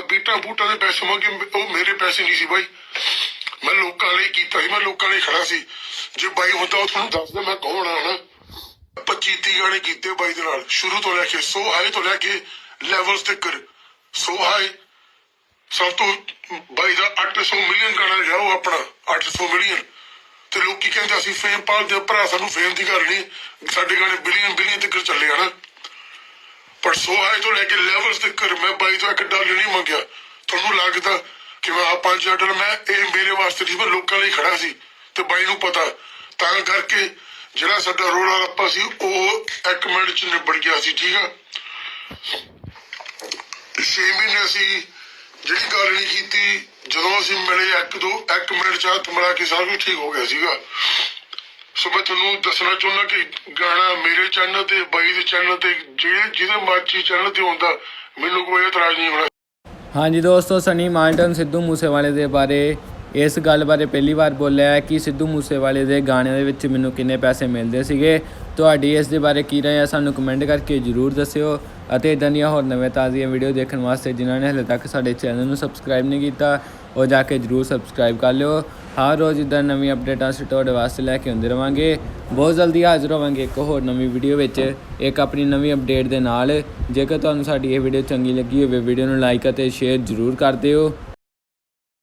ਬੀਟਾ ਬੂਟਾ ਦੇ ਪੈਸੇ ਮੰਗੇ ਉਹ ਮੇਰੇ ਪੈਸੇ ਨਹੀਂ ਸੀ ਬਾਈ। ਮੈਂ ਲੋਕਾਂ ਲਈ ਕੀਤਾ ਸੀ, ਮੈਂ ਲੋਕਾਂ ਲਈ ਖੜਾ ਸੀ। ਜੇ ਬਾਈ ਹੁੰਦਾ ਉਹ ਤੁਹਾਨੂੰ ਦੱਸਦਾ ਮੈਂ ਕੌਣ ਆ ਨਾ 25 ਤੀਹ ਗਾਣੇ ਕੀਤੇ ਬਾਈ ਦੇ ਨਾਲ, ਸ਼ੁਰੂ ਤੋਂ ਲੈ ਕੇ ਸੋ ਹਾਈ ਤੋਂ ਲੈ ਕੇ ਲੈਵਲਸ ਤੱਕ। ਸੋ ਹਾਈ ਸਭ ਤੋਂ ਬਾਈ ਦਾ 800 ਮਿਲੀਅਨ ਗਾਣਾ ਗਿਆ ਉਹ ਆਪਣਾ 800 ਮਿਲੀਅਨ ਤੇ ਲੋਕੀ ਕਹਿੰਦੇ ਅਸੀਂ ਫੇਮ ਪਾਲਦੇ ਭਰਾ ਸਾਨੂੰ ਫੇਮ ਦੀ ਗੱਲ ਨਹੀਂ। ਸਾਡੇ ਗਾਣੇ ਬਿਲੀਅਨ ਬਿਲੀਅਨ ਤੱਕ ਚੱਲੇ ਆ ਨਾ ਪਰ ਤੋਂ ਲੈ ਕੇ ਲੈਵਲਸ ਤੱਕ ਮੈਂ ਬਾਈ ਤੋਂ ਇੱਕ ਡਾਲਰ ਨਹੀਂ ਮੰਗਿਆ। ਤੁਹਾਨੂੰ ਲੱਗਦਾ ਕਿ ਮੈਂ ਆ 5000 ਡਾਲਰ ਮੈਂ ਇਹ ਮੇਰੇ ਵਾਸਤੇ ਨਹੀਂ, ਮੈਂ ਲੋਕਾਂ ਲਈ ਖੜਾ ਸੀ ਤੇ ਬਾਈ ਨੂੰ ਪਤਾ। ਤਾਂ ਕਰਕੇ ਜਿਹੜਾ ਸਾਡਾ ਰੋਲਾ ਰੱਪਾ ਸੀ, ਉਹ ਇੱਕ ਮਿੰਟ ਚ ਨਿਬੜ ਗਿਆ ਸੀ, ਠੀਕ ਆ? ਛੇ ਮਹੀਨੇ ਅਸੀਂ ਜਿਹੜੀ ਗੱਲ ਨਹੀਂ ਕੀਤੀ, ਜਦੋਂ ਅਸੀਂ ਮਿਲੇ ਇੱਕ ਦੋ, ਇੱਕ ਮਿੰਟ ਚ ਹੱਥ ਮਿਲਾ ਕੇ ਸਭ ਕੁਝ ਠੀਕ ਹੋ ਗਿਆ ਸੀਗਾ। ਸੋ ਮੈਂ ਤੁਹਾਨੂੰ ਦੱਸਣਾ ਚਾਹੁੰਦਾ ਕਿ ਗਾਣਾ ਮੇਰੇ ਚੈਨਲ ਤੇ, ਬਾਈ ਦੇ ਚੈਨਲ ਤੇ, ਜਿਹੜੇ ਜਿਹਦੇ ਮਰਜ਼ੀ ਚੈਨਲ ਤੇ ਹੁੰਦਾ ਮੈਨੂੰ ਕੋਈ ਇਤਰਾਜ਼ ਨਹੀਂ ਹੋਣਾ। ਹਾਂਜੀ ਦੋਸਤੋ, ਸਨੀ ਮਾਲਟਨ ਸਿੱਧੂ ਮੂਸੇਵਾਲੇ ਦੇ ਬਾਰੇ ਇਸ ਗੱਲ ਬਾਰੇ ਪਹਿਲੀ ਵਾਰ ਬੋਲਿਆ ਹੈ ਕਿ ਸਿੱਧੂ ਮੂਸੇਵਾਲੇ ਦੇ ਗਾਣਿਆਂ ਦੇ ਵਿੱਚ ਮੈਨੂੰ ਕਿੰਨੇ ਪੈਸੇ ਮਿਲਦੇ ਸੀਗੇ। ਤੁਹਾਡੀ ਇਸ ਦੇ ਬਾਰੇ ਕੀ ਰਾਏ ਹੈ, ਸਾਨੂੰ ਕਮੈਂਟ ਕਰਕੇ ਜਰੂਰ ਦੱਸਿਓ ਅਤੇ ਇਦਾਂ ਦੀਆਂ ਹੋਰ ਨਵੇਂ ਤਾਜ਼ੀਆਂ ਵੀਡੀਓ ਦੇਖਣ ਵਾਸਤੇ ਜਿਨ੍ਹਾਂ ਨੇ ਹਲੇ ਤੱਕ ਸਾਡੇ ਚੈਨਲ ਨੂੰ ਸਬਸਕ੍ਰਾਈਬ ਨਹੀਂ ਕੀਤਾ, ਉਹ ਜਾ ਕੇ ਜਰੂਰ ਸਬਸਕ੍ਰਾਈਬ ਕਰ ਲਿਓ। ਹਰ ਰੋਜ਼ ਇਦਾਂ ਨਵੀਂ ਅਪਡੇਟਾਂ ਅਸੀਂ ਤੁਹਾਡੇ ਵਾਸਤੇ ਲੈ ਕੇ ਆਉਂਦੇ ਰਵਾਂਗੇ। ਬਹੁਤ ਜਲਦੀ ਹਾਜ਼ਰ ਹੋਵਾਂਗੇ ਇੱਕ ਹੋਰ ਨਵੀਂ ਵੀਡੀਓ ਵਿੱਚ। ਇੱਕ ਆਪਣੀ ਨਵੀਂ ਅਪਡੇਟ ਦੇ ਨਾਲ। ਜੇਕਰ ਤੁਹਾਨੂੰ ਸਾਡੀ ਇਹ ਵੀਡੀਓ ਚੰਗੀ ਲੱਗੀ ਹੋਵੇ ਵੀਡੀਓ ਨੂੰ ਲਾਈਕ ਅਤੇ ਸ਼ੇਅਰ ਜਰੂਰ ਕਰ ਦਿਓ।